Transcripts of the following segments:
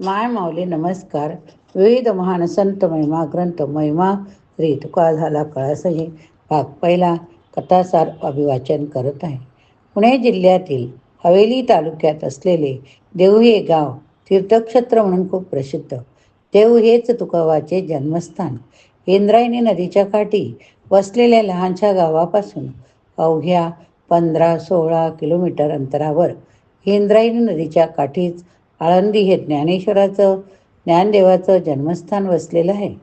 माय माऊली नमस्कार. विविध महान संत महिमा ग्रंथ महिमा श्री तुका झाला कळासही. भाग पहिला कथासार अभिवाचन करत आहे. पुणे जिल्ह्यातील हवेली तालुक्यात असलेले देऊ हे गाव तीर्थक्षेत्र म्हणून खूप प्रसिद्ध. देऊ हेच तुकावाचे जन्मस्थान. इंद्रायणी नदीच्या काठी वसलेल्या लहानशा गावापासून अवघ्या पंधरा सोळा किलोमीटर अंतरावर इंद्रायणी नदीच्या काठीच आळंदी हे ज्ञानेश्वराचं ज्ञानदेवाचं जन्मस्थान वसलेलं आहे.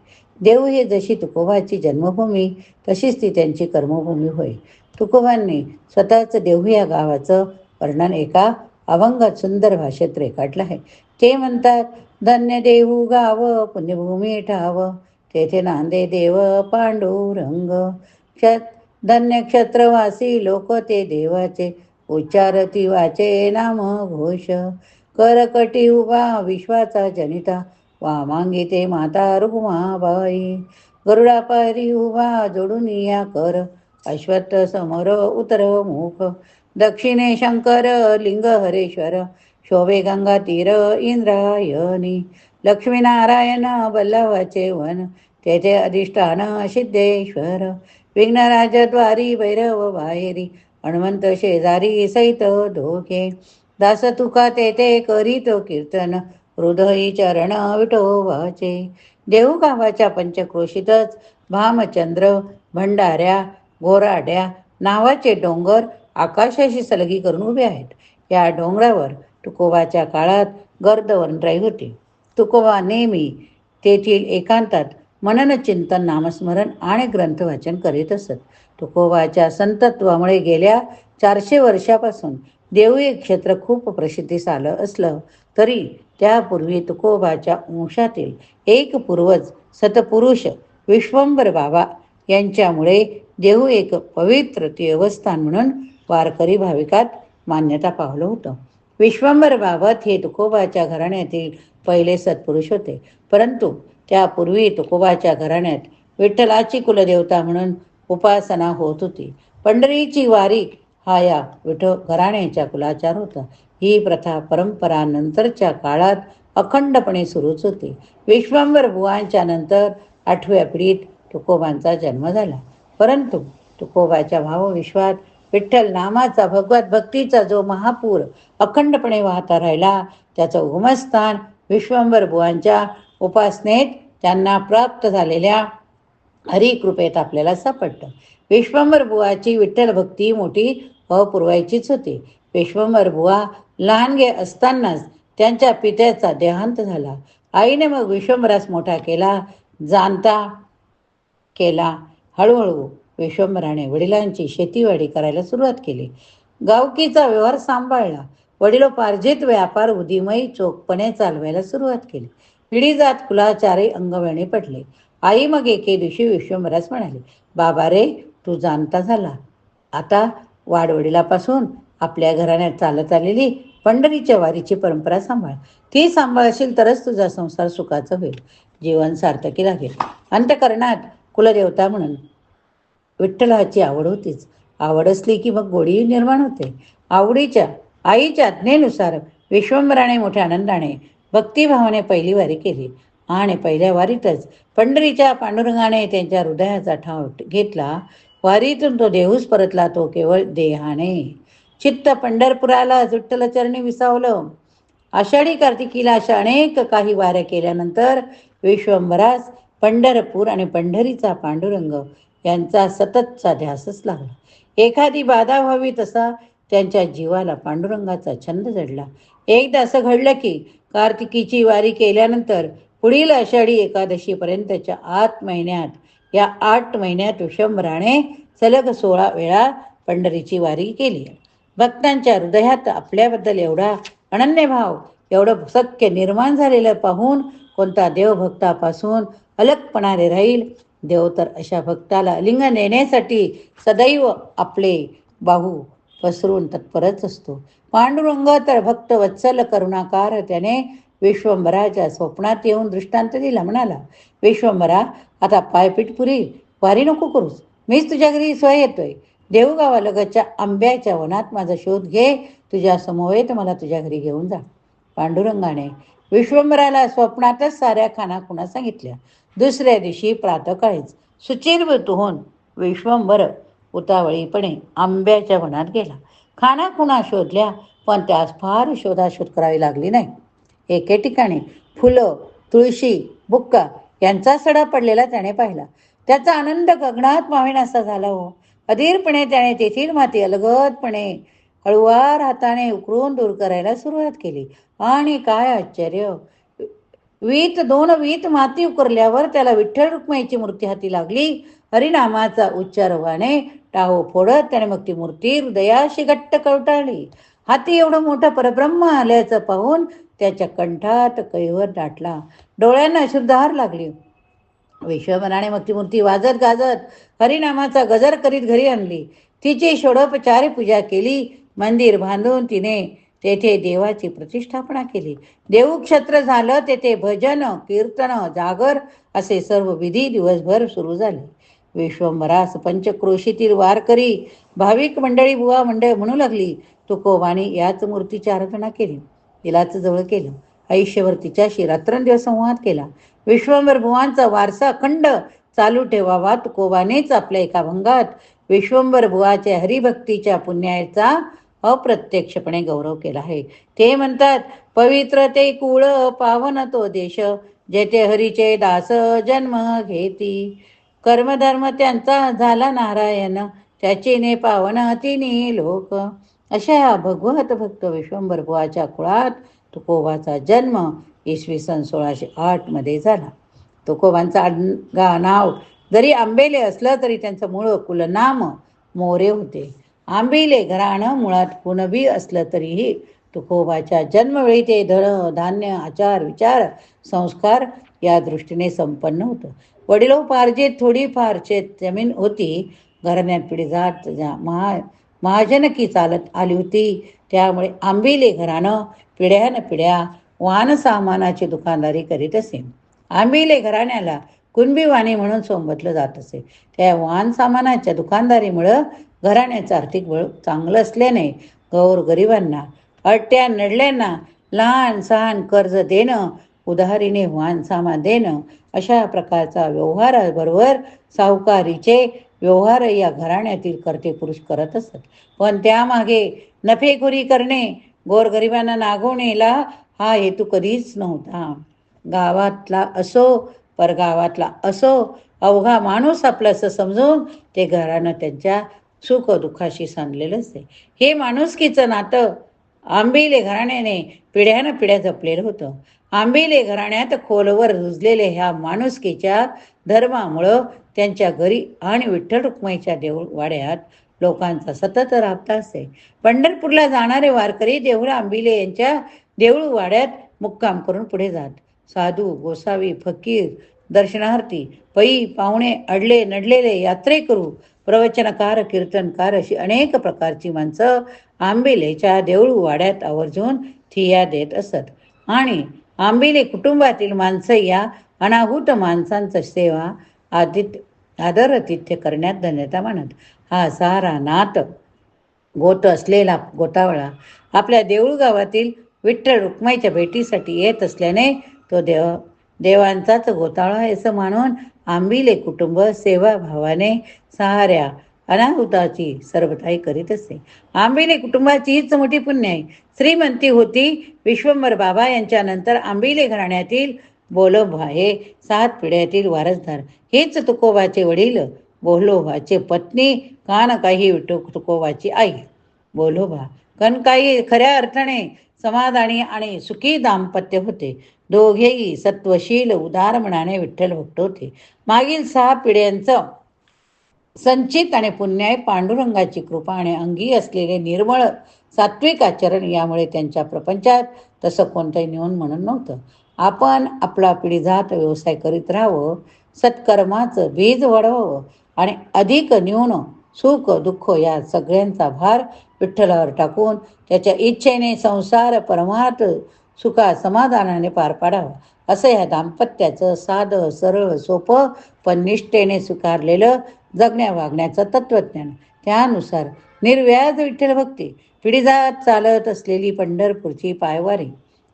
देव हे जशी तुकोबाची जन्मभूमी तशीच ती त्यांची कर्मभूमी होय. तुकोबांनी स्वतःचं देहू या गावाचं वर्णन एका अभंगात सुंदर भाषेत रेखाटलं आहे. ते म्हणतात धन्य देहू गाव पुण्यभूमी ठाव तेथे नांदे देव पांडुरंग. क्षत धन्य क्षत्रवासी लोक ते देवाचे उच्चारती वाचे नाम घोष. करकटी उभा विश्वाचा जनिता. वामांगी ते माता रुमाबाई गरुडापारी उभा जोडून या कर. अश्वत्थ समोर उतर मुख. दक्षिणे शंकर लिंग हरेश्वर. शोभे गंगा तीर इंद्रायणी. लक्ष्मीनारायण बल्लवाचे वन. तेथे अधिष्ठान सिद्धेश्वर. विघ्नराजद्वारी भैरव बाहेरी. हनुमंत शेजारी सहित धोके दास तुका तेथे करीत कीर्तन. हृदयी चरण विठोबाचे देऊ गावाच्या पंचक्रोशीतच भामचंद्र भंडाऱ्या गोराड्या नावाचे डोंगर आकाशाशी सलगी करून उभे आहेत. या डोंगरावर तुकोबाच्या काळात गर्द वनराई होती. तुकोबा नेहमी तेथील एकांतात मनन चिंतन नामस्मरण आणि ग्रंथवाचन करीत असत. तुकोबाच्या संतत्वामुळे गेल्या चारशे वर्षापासून देवळी क्षेत्र खूप प्रसिद्धीस आलं असलं तरी त्यापूर्वी तुकोबाच्या वंशातील एक पूर्वज सतपुरुष विश्वंबर बाबा यांच्यामुळे देहू एक पवित्र देवस्थान म्हणून वारकरी भाविकात मान्यता पावलं होतं. विश्वंबर बाबत हे तुकोबाच्या घराण्यातील पहिले सत्पुरुष होते. परंतु त्यापूर्वी तुकोबाच्या घराण्यात विठ्ठलाची कुलदेवता म्हणून उपासना होत होती. पंढरीची वारी हा या विठो घराण्याच्या कुलाचार होता. ही प्रथा परंपरा नंतरच्या काळात अखंडपणे सुरूच होती. विश्वंभर बुवांच्या नंतर आठव्या पिढीत तुकोबांचा जन्म झाला. परंतु तुकोबाच्या भावविश्वात विठ्ठल नामाचा भगवत भक्तीचा जो महापूर अखंडपणे वाहता राहिला त्याचं उगमस्थान विश्वंभर बुवांच्या उपासनेत त्यांना प्राप्त झालेल्या हरिकृपेत आपल्याला सापडतं. विश्वंभर बुवाची विठ्ठल भक्ती मोठी अपुरवायचीच होती. विश्वंभर बुवा लहानगे असतानाच त्यांच्या पित्याचा देहांत झाला. आईने मग विश्वंभरास मोठा केला जाणता केला. हळूहळू विश्वंभराने वडिलांची शेतीवाडी करायला सुरुवात केली. गावकीचा व्यवहार सांभाळला. वडिलोपार्जित व्यापार उदीमयी चोखपणे चालवायला सुरुवात केली. पिढी जात कुलाचारे अंगवेणी पडले आई मग एके दिवशी विश्वंभरास म्हणाली बाबा रे तू जाणता झाला. आता वाडवडिलापासून आपल्या घराण्यात चालत आलेली पंढरीच्या वारीची परंपरा सांभाळ. ती सांभाळशील तरच तुझा संसार सुखाचा होईल. जीवन सार्थकी लागेल. अंतकरणात कुलदेवता म्हणून विठ्ठलाची आवड होतीच. आवड असली की मग गोडी निर्माण होते. आवडीच्या आईच्या आज्ञेनुसार विश्वंभराने मोठ्या आनंदाने भक्तिभावाने पहिली वारी केली. आणि पहिल्या वारीतच पंढरीच्या पांडुरंगाने त्यांच्या हृदयाचा ठाव घेतला. वारीतून तो देहूस परतला तो केवळ देहाने. चित्त पंढरपुराला चरणी विसावलं. आषाढी कार्तिकीला अशा अनेक काही वाऱ्या केल्यानंतर विश्वंभरास पंढरपूर आणि पंढरीचा पांडुरंग यांचा सततचा ध्यासच लागला. एखादी बाधा व्हावी तसा त्यांच्या जीवाला पांडुरंगाचा छंद जडला. एकदा असं घडलं की कार्तिकीची वारी केल्यानंतर पुढील आषाढी एकादशीपर्यंतच्या आठ महिन्यात या आठ महिन्यात विश्वंभराने सलग सोळा वेळा पंढरीची वारी केली भक्तांच्या हृदयात आपल्याबद्दल एवढा अनन्य भाव एवढं सत्य निर्माण झालेलं पाहून कोणता देवभक्तापासून अलगपणाने राहील? देव तर अशा भक्ताला लिंग नेण्यासाठी सदैव आपले बाहू पसरून तत्परच असतो. पांडुरंग तर भक्त वत्सल करुणाकार त्याने विश्वंभराच्या स्वप्नात येऊन दृष्टांत दिला म्हणाला विश्वंभरा आता पायपीठ पुरी वारी नको करूस. मीच तुझ्या घरी सोय येतोय. देऊगावालगतच्या आंब्याच्या वनात माझा शोध घे. तुझ्या समवेत मला तुझ्या घरी घेऊन जा. पांडुरंगाने विश्वंभराला स्वप्नातच साऱ्या खानाखुणा सांगितल्या. दुसऱ्या दिवशी प्रातकाळीच सुचिरभूत होऊन विश्वंभर उतावळीपणे आंब्याच्या वनात गेला. खानाखुणा शोधल्या पण त्यास फार शोधाशोध करावी लागली नाही. एके ठिकाणी फुलं तुळशी बुक्का यांचा सडा पडलेला त्याने पाहिला. त्याचा आनंद गगनात मावेनासा झाला हो. अधीरपणे त्याने तेथील माती अलगदपणे हळुवार हाताने उकळून दूर करायला सुरुवात केली. आणि काय आश्चर्य! वीत दोन वीत माती उकरल्यावर त्याला विठ्ठल रुक्माईची मूर्ती हाती लागली. हरिनामाचा उच्चारवाने टाहो फोडत त्याने मग ती मूर्ती हृदयाशी घट्ट कवटाळली. हाती एवढं मोठं परब्रह्म आल्याचं पाहून त्याच्या कंठात कैवर दाटला. डोळ्यांना शुद्धहार लागली. विश्वभराने मग ती मूर्ती वाजत गाजत हरिनामाचा गजर करीत घरी आणली. तिची षोडोपचारी पूजा केली. मंदिर बांधून तिने तेथे देवाची प्रतिष्ठापना केली. देवक्षेत्र झालं तेथे भजन कीर्तन जागर असे सर्व विधी दिवसभर सुरू झाले. विश्वंभरास पंचक्रोशीतील वारकरी भाविक मंडळी बुवा मंडळ म्हणू लागली. तुकोबाने याच मूर्तीची आराधना केली. तिलाचं जवळ केलं. आयुष्यभर तिच्याशी रात्रंदिवस संवाद केला. विश्वंभर बुवांचा वारसा अखंड चालू ठेवावा तुकोबानेच आपल्या एका भंगात विश्वंभर बुवाच्या हरिभक्तीच्या पुण्याचा अप्रत्यक्षपणे गौरव केला आहे. ते म्हणतात पवित्र ते कुळ पावन तो देश जेथे हरीचे दास जन्म घेती. कर्मधर्म त्यांचा झाला नारायण त्याची ने पावन तिनी लोक. अशा या भगवत भक्त विश्वंभर बुवाच्या कुळात तुकोबाचा जन्म इसवी सन सोळाशे आठमध्ये झाला. तुकोबांचा गा नाव जरी आंबेले असलं तरी त्यांचं मूळ कुलनाम मोरे होते. आंबेले घराणं मुळात कुणबी असलं तरीही तुकोबाच्या जन्मवेळी ते धन धान्य आचार विचार संस्कार या दृष्टीने संपन्न होतं. वडिलोपार्जित थोडीफार शेत जमीन होती. घराण्यात पिढी जात जा महा महाजनकी चालत आली होती. त्यामुळे आंबिले घराणं पिढ्यान पिढ्या वाहन सामानाची दुकानदारी करीत असे. आंबिले घराण्याला कुणबीवाणी म्हणून संबोधलं जात असे. त्या वाहन सामानाच्या दुकानदारीमुळं घराण्याचं आर्थिक बळ चांगलं असल्याने गौर गरिबांना अट्ट्या नडल्यांना लहान सहान कर्ज देणं उधारीने वाहन सामान देणं अशा प्रकारचा व्यवहाराबरोबर सावकारीचे व्यवहार या घराण्यातील कर्ते पुरुष करत असत. पण त्यामागे नफेखोरी करणे गोरगरिबांना नागवणेला हा हेतू कधीच नव्हता. गावातला असो परगावातला असो अवघा माणूस आपल्याचं समजून ते घरानं त्यांच्या सुख दुःखाशी सांधलेलं असते हे माणुसकीचं नातं आंबिले घराण्याने पिढ्यानं पिढ्या जपलेलं होतं. आंबिले घराण्यात खोलवर रुजलेले ह्या माणुसकीच्या धर्मामुळं त्यांच्या घरी आणि विठ्ठल रुक्माईच्या देऊळ वाड्यात लोकांचा सतत राबता असे. पंढरपूरला जाणारे वारकरी देऊळ आंबिले यांच्या देऊळ वाड्यात मुक्काम करून पुढे जात. साधू गोसावी फकीर दर्शनार्थी पै पाहुणे अडले नडलेले यात्रेकरू प्रवचनकार कीर्तनकार अशी अनेक प्रकारची माणसं आंबिलेच्या देऊळ वाड्यात आवर्जून थिया देत असत. आणि आंबिले कुटुंबातील माणसं या अनाहूत माणसांचं सेवा आदित्य आदरातिथ्य करण्यात धन्यता मानत. हा सारा नात गोत असलेला गोतावळा आपल्या देऊळ गावातील विठ्ठल रुक्माईच्या भेटीसाठी येत असल्याने तो देव देवांचाच गोतावळा आहे असं मानून आंबिले कुटुंब सेवाभावाने साऱ्या अनाहुताची सर्वताई करीत असे. आंबिले कुटुंबाची हीच मोठी पुण्य आहे. श्रीमंती होती विश्वंभर बाबा यांच्यानंतर आंबिले घराण्यातील बोलोभा हे सात पिढ्यातील वारसदार. हेच तुकोबाचे वडील बोलोबाचे पत्नी कानकाही विठो तुकोबाची आई. बोलोबा कनकाई खऱ्या अर्थाने समाधानी आणि सुखी दाम्पत्य होते. दोघेही सत्वशील उदार मनाने विठ्ठल भक्त होते. मागील सहा पिढ्यांचं संचित आणि पुण्याय पांडुरंगाची कृपा आणि अंगी असलेले निर्मळ सात्विक आचरण यामुळे त्यांच्या प्रपंचात तसं कोणतंही न्यून म्हणून नव्हतं. आपण आपला पिढीजात व्यवसाय करीत राहावं सत्कर्माचं बीज वाढवावं आणि अधिक न्यून सुख दुःख या सगळ्यांचा भार विठ्ठलावर टाकून त्याच्या इच्छेने संसार परमार्थ सुखा समाधानाने पार पाडावा. असं या दाम्पत्याचं साधं सरळ सोपं पण निष्ठेने स्वीकारलेलं जगण्या वागण्याचं तत्त्वज्ञान. त्यानुसार निर्व्याज विठ्ठल भक्ती पिढीजात चालत असलेली पंढरपूरची पायवारी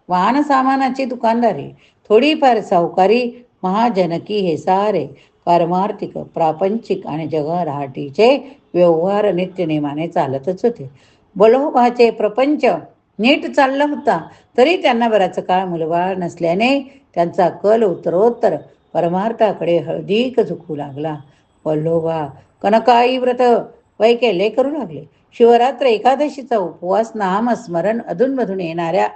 वाहन सामानाची दुकानदारी थोडीफार सावकारी महाजनकी हे सारे पारमार्थिक प्रापंचिक आणि जगराहाटीचे व्यवहार नित्यनेमाने चालतच होते. बलोभाचे प्रपंच नीट चालला होता. तरी त्यांना बराच काळ मुलबाळ नसल्याने त्यांचा कल उत्तरोत्तर परमार्थाकडे हळदीक झुकू लागला. पल्लोबा कनकाई व्रत वैकेले करू लागले. शिवरात्र एकादशीचा उपवास नामस्मरण अधूनमधून येणाऱ्या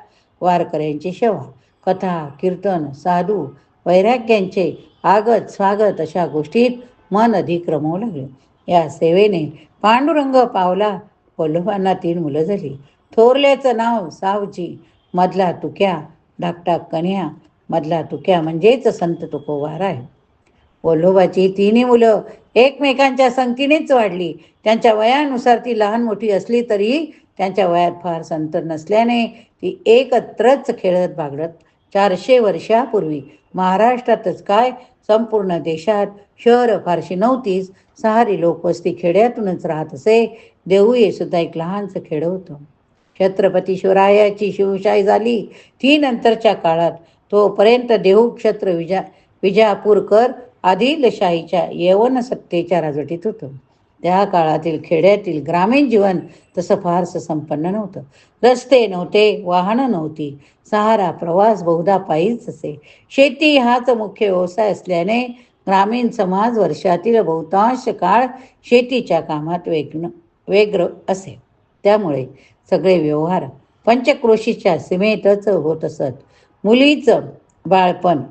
वारकऱ्यांची सेवा कथा कीर्तन साधू वैराग्यांचे आगत स्वागत अशा गोष्टीत मन अधिक रमवू लागले. या सेवेने पांडुरंग पावला. वल्लभांना तीन मुलं झाली. थोरल्याचं नाव सावजी मधला तुक्या धाकटा कन्या मधला तुक्या म्हणजेच संत तुकोवार आहे. वल्लोबाची तिन्ही मुलं एकमेकांच्या संगतीनेच वाढली. त्यांच्या वयानुसार ती लहान मोठी असली तरी त्यांच्या वयात फार संतर नसल्याने ती एकत्रच खेळत बागडत चारशे वर्षापूर्वी महाराष्ट्रातच काय संपूर्ण देशात शहरं फारशी नव्हतीच. सहारी लोकवस्ती खेड्यातूनच राहत असे. देऊळे सुद्धा एक लहानसं खेडं होतं. छत्रपती शिवरायाची शिवशाही झाली. ती नंतरच्या काळात तोपर्यंत देहू क्षत्र विजा विजापूरकर आदिलशाहीच्या यवन सत्तेच्या राजवटीत होतं. त्या काळातील खेड्यातील ग्रामीण जीवन तसं फारसं संपन्न नव्हतं. रस्ते नव्हते वाहनं नव्हती सहारा प्रवास बहुधा पायीच असे. शेती हाच मुख्य व्यवसाय असल्याने ग्रामीण समाज वर्षातील बहुतांश काळ शेतीच्या कामात वेगन वेग्र असे. त्यामुळे सगळे व्यवहार. पंचक्रोशीच्या सीमेतच होत असत. मुलीचं बाळपण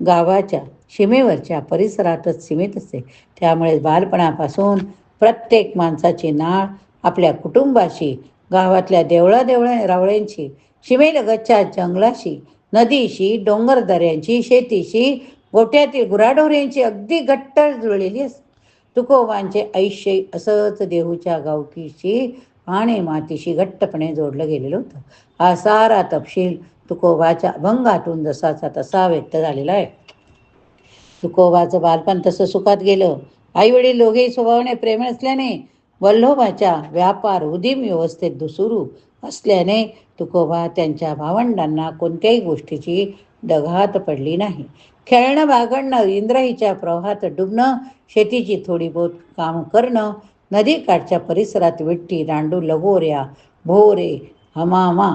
गावाच्या सीमेवरच्या परिसरातच सीमित असते. त्यामुळे बालपणापासून प्रत्येक माणसाची नाळ आपल्या कुटुंबाशी गावातल्या देवळा देवळा सीमेलगतच्या जंगलाशी नदीशी डोंगरदऱ्यांची शेतीशी गोट्यातील गुराढोऱ्यांची अगदी घट्ट जुळलेली असते. तुकोबांचे आयुष्य असंच देहूच्या गावकीशी आणि मातीशी घट्टपणे जोडलं गेलेलं होतं. हा सारा तपशील तुकोबाच्या अभंगातून जसाचा तसा व्यक्त झालेला आहे. तुकोबाचं बालपण तसं सुखात गेलं. आई वडील दोघेही स्वभावाने प्रेम असल्याने वल्लोबाच्या व्यापार उदीम व्यवस्थेत दुसुरू असल्याने तुकोबा त्यांच्या भावंडांना कोणत्याही गोष्टीची दघात पडली नाही. खेळणं बागडणं इंद्राईच्या प्रवाहात डुबणं शेतीची थोडी बहुत काम करणं नदीकाठच्या परिसरात विट्टी दांडू लगोऱ्या भोरे हमामा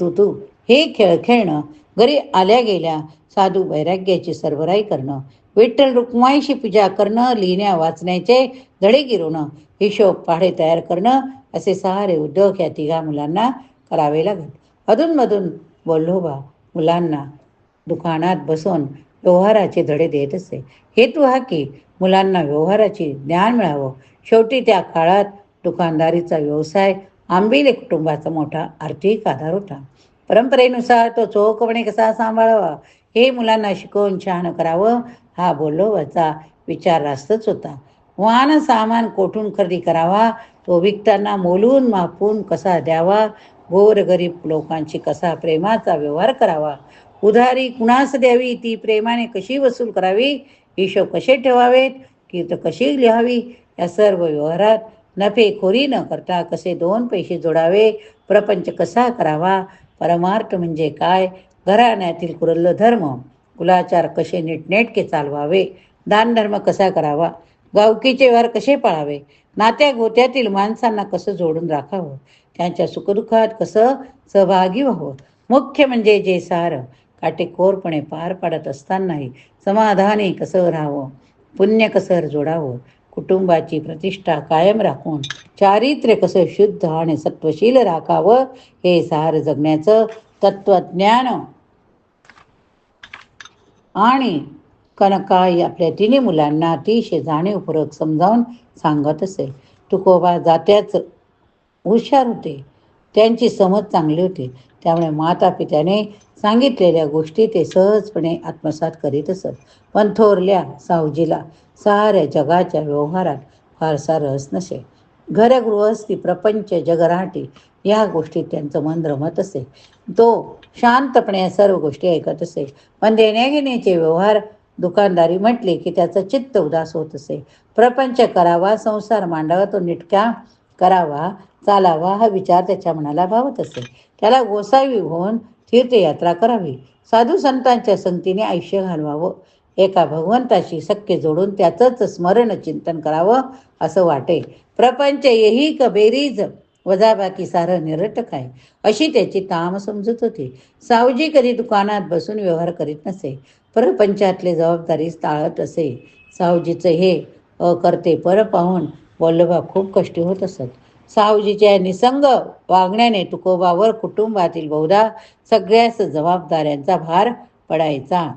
तू हे खेळ खेळणं घरी आल्या गेल्या साधू वैराग्याची सर्वराई करणं विठ्ठल रुक्माईशी पूजा करणं लिहिण्या वाचण्याचे धडे गिरवणं हिशोब पाढे तयार करणं असे सहारे उद्योग या तिघा मुलांना करावे लागत. अधूनमधून बोल्होबा मुलांना दुकानात बसून व्यवहाराचे धडे देत असे. हेतू हा की मुलांना व्यवहाराची ज्ञान मिळावं शेवटी त्या काळात दुकानदारीचा व्यवसाय आंबिले कुटुंबाचा मोठा आर्थिक आधार होता. परंपरेनुसार तो चोखपणे कसा सांभाळावा हे मुलांना शिकवून छान करावं हा बोलोबाचा विचार रास्तच होता. वाहन सामान कोठून खरेदी करावा तो विकताना मोलून मापून कसा द्यावा गोरगरीब लोकांशी लोकांची कसा प्रेमाचा व्यवहार करावा उधारी कुणास द्यावी ती प्रेमाने कशी वसूल करावी हिशोब कसे ठेवावेत कीर्त कशी लिहावी या सर्व व्यवहारात नफेखोरी न करता कसे दोन पैसे जोडावे? प्रपंच कसा करावा? परमार्थ म्हणजे काय? घराण्यातील कुरल्ल धर्म कुलाचार कसे नीटनेटके चालवावे? दानधर्म कसा करावा? गावकीचे व्यवहार कसे पाळावे? नात्या गोत्यातील माणसांना कसं जोडून राखावं? त्यांच्या सुखदुःखात कसं सहभागी व्हावं? मुख्य म्हणजे जे सार काटेकोरपणे पार पाडत असतानाही समाधानी कसं राहावं? पुण्य कसं जोडावं? कुटुंबाची प्रतिष्ठा कायम राखून चारित्र्य कसं शुद्ध आणि सत्वशील राखावं हे सार जगण्याचं तत्वज्ञान आणि कनकाई आपल्या तिन्ही मुलांना अतिशय जाणीवपूर्वक समजावून सांगत असे. तुकोबा जात्याच हुशार होते. त्यांची समज चांगली होती. त्यामुळे माता पित्याने सांगितलेल्या गोष्टी ते सहजपणे आत्मसात करीत असत. पण थोरल्या सावजीला साऱ्या जगाच्या व्यवहारात फारसा रस नसे. घरगृहस्थी प्रपंच जगराटी या गोष्टीत त्यांचं मन रमत असे. तो शांतपणे सर्व गोष्टी ऐकत असे. पण देण्याघेण्याचे व्यवहार दुकानदारी म्हटले की त्याचं चित्त उदास होत असे. प्रपंच करावा संसार मांडावा तो निटका करावा चालावा हा विचार त्याच्या मनाला भावत असे. त्याला गोसावी होऊन तीर्थयात्रा करावी. साधू संतांच्या संगतीने आयुष्य घालवावं. एका भगवंताशी सख्य जोडून त्याचंच स्मरण चिंतन करावं असं वाटे. प्रपंच येही कबेरीज वजाबाकी सारं निरटक आहे अशी त्याची ताम समजत होती. सावजी कधी दुकानात बसून व्यवहार करीत नसे. परपंचातले जबाबदारी टाळत असे. सावजीचं हे करते पर पाहून वल्लभा खूप कष्टी होत असत. सावजीच्या निसंग वागण्याने तुकोबावर कुटुंबातील बहुधा सगळ्याच जबाबदाऱ्यांचा भार पडायचा.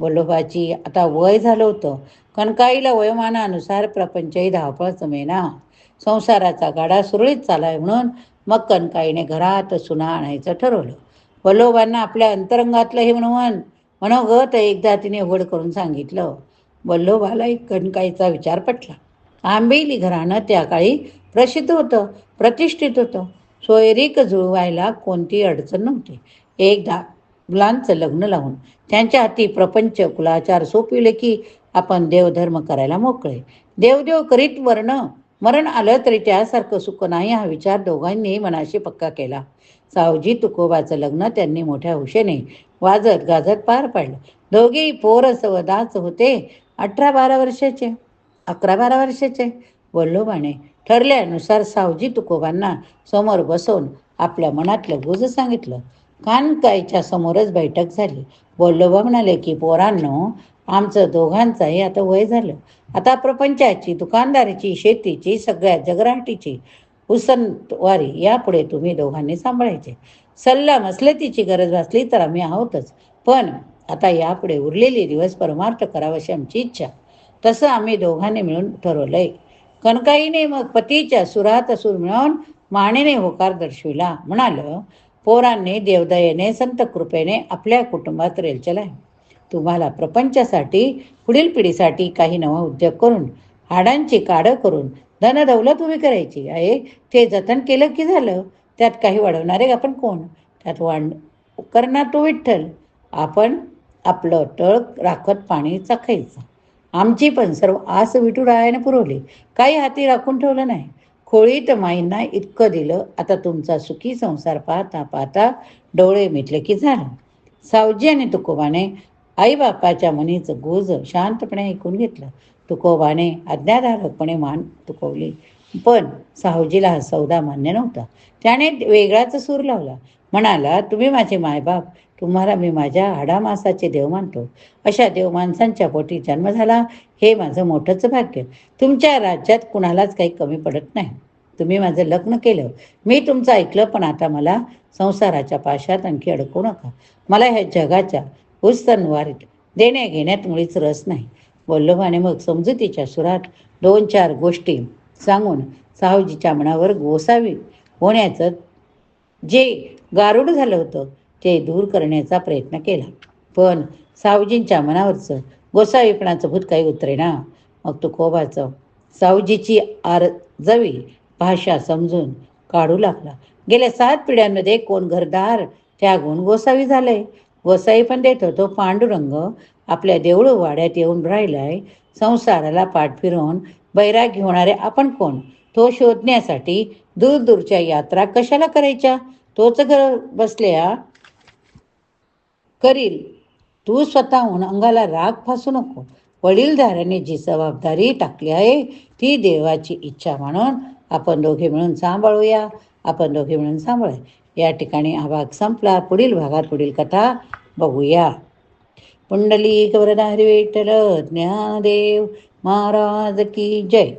वल्लभाची आता वय झालं होतं. कणकाईला वयोमानानुसार प्रपंचही धावपळ जमेना. संसाराचा गाडा सुरळीत चालाय म्हणून मग कणकाईने घरात सुना आणायचं ठरवलं. वल्लोबांना आपल्या अंतरंगातलं हे म्हणून मनोगत एकदा तिने उघड करून सांगितलं. वल्लोबाला एक कणकाईचा विचार पटला. आंबेली घरानं त्या काळी प्रसिद्ध होतं प्रतिष्ठित होतं. सोयरीक जुळवायला कोणती अडचण नव्हती. एकदा मुलांचं लग्न लावून त्यांच्या हाती प्रपंच कुलाचार सोपविले की आपण देवधर्म करायला मोकळे. देवदेव करीत वर्ण मरण आलं तरी त्यासारखं सुख नाही हा विचार दोघांनी मनाशी पक्का केला. सावजी तुकोबाचं लग्न त्यांनी मोठ्या हुशेने वाजत गाजत पार पाडलं. दोघेही पोर सवदाच दाच होते अठरा बारा वर्षाचे अकरा बारा वर्षाचे. वल्लोबाने ठरल्यानुसार सावजी तुकोबांना समोर बसवून आपल्या मनातलं गुज सांगितलं. कानकाईच्या समोरच बैठक झाली. वल्लोबा म्हणाले की पोरांनो आमचं दोघांचाही आता वय झालं. आता प्रपंचाची दुकानदारीची शेतीची सगळ्या जगराटीची उसनवारी यापुढे तुम्ही दोघांनी सांभाळायचे. सल्ला मसलतीची गरज भासली तर आम्ही आहोतच. पण आता यापुढे उरलेले दिवस परमार्थ करावाशी आमची इच्छा. तसं आम्ही दोघांनी मिळून ठरवलंय. कनकाईने मग पतीच्या सुरात सूर मिळवून मानेने होकार दर्शविला. म्हणालं पोरांनी देवदयेने संत कृपेने आपल्या कुटुंबात रेलचल आहे तुम्हाला प्रपंचासाठी पुढील पिढीसाठी काही नवा उद्योग करून हाडांची काढं करून धनदौलत उभी करायची आहे. ते जतन केलं की झालं? त्यात काही वाढवणारे आपण कोण? त्यात वाढ करणार तो विठ्ठल. आपण आपलं टळ राखत पाणी चाखायचं. आमची पण सर्व आस विठुरायाने पुरवली. काही हाती राखून ठेवलं नाही. खोळीत माईंना इतकं दिलं आता तुमचा सुखी संसार पाहता पाहता डोळे मिटले की झालं. सावजी आणि तुकोबाने आईबापाच्या मनीचं गोज शांतपणे ऐकून घेतलं. तुकोबाने आज्ञाधारकपणे मान तुकवली. पण सावजीला हा सौदा मान्य नव्हता. त्याने वेगळाच सूर लावला. म्हणाला तुम्ही माझे मायबाप तुम्हाला मी माझ्या हाडामासाचे देव मानतो. अशा देव माणसांच्या पोटी जन्म झाला हे माझं मोठंच भाग्य. तुमच्या राज्यात कुणालाच काही कमी पडत नाही. तुम्ही माझं लग्न केलं. मी तुमचं ऐकलं पण आता मला संसाराच्या पाशात आणखी अडकू नका. मला ह्या जगाच्या उत्सनवारीत देण्या घेण्यात मुळीच रस नाही. वल्लभाने मग समजुतीच्या सुरात दोन चार गोष्टी सांगून सावजीच्या मनावर गोसावी होण्याचं जे गारुड झालं होतं ते दूर करण्याचा प्रयत्न केला. पण सावजींच्या मनावरचं गोसावीपणाचं भूत काही उतरेना. मग तो कोबाचं सावजीची आरजवी भाषा समजून काढू लागला. गेल्या सात पिढ्यांमध्ये कोण घरदार? त्यागून गोसावी झालंय. गोसाई पण देतो तो पांडुरंग. आपल्या देऊळ वाड्यात येऊन राहिलाय. संसाराला पाठ फिरवून बैराग होणारे आपण कोण? तो शोधण्यासाठी दूरदूरच्या यात्रा कशाला करायच्या? तोच घर बसल्या करील. तू स्वतःहून अंगाला राग फासू नको. वडीलधाऱ्याने जी जबाबदारी टाकली आहे ती देवाची इच्छा म्हणून आपण दोघे मिळून सांभाळूया. आपण दोघे मिळून सांभाळूया. या ठिकाणी हा भाग संपला. पुढील भागात पुढील कथा बघूया. पुंडली वरदा हरी विठ्ठल ज्ञानदेव महाराज की जय.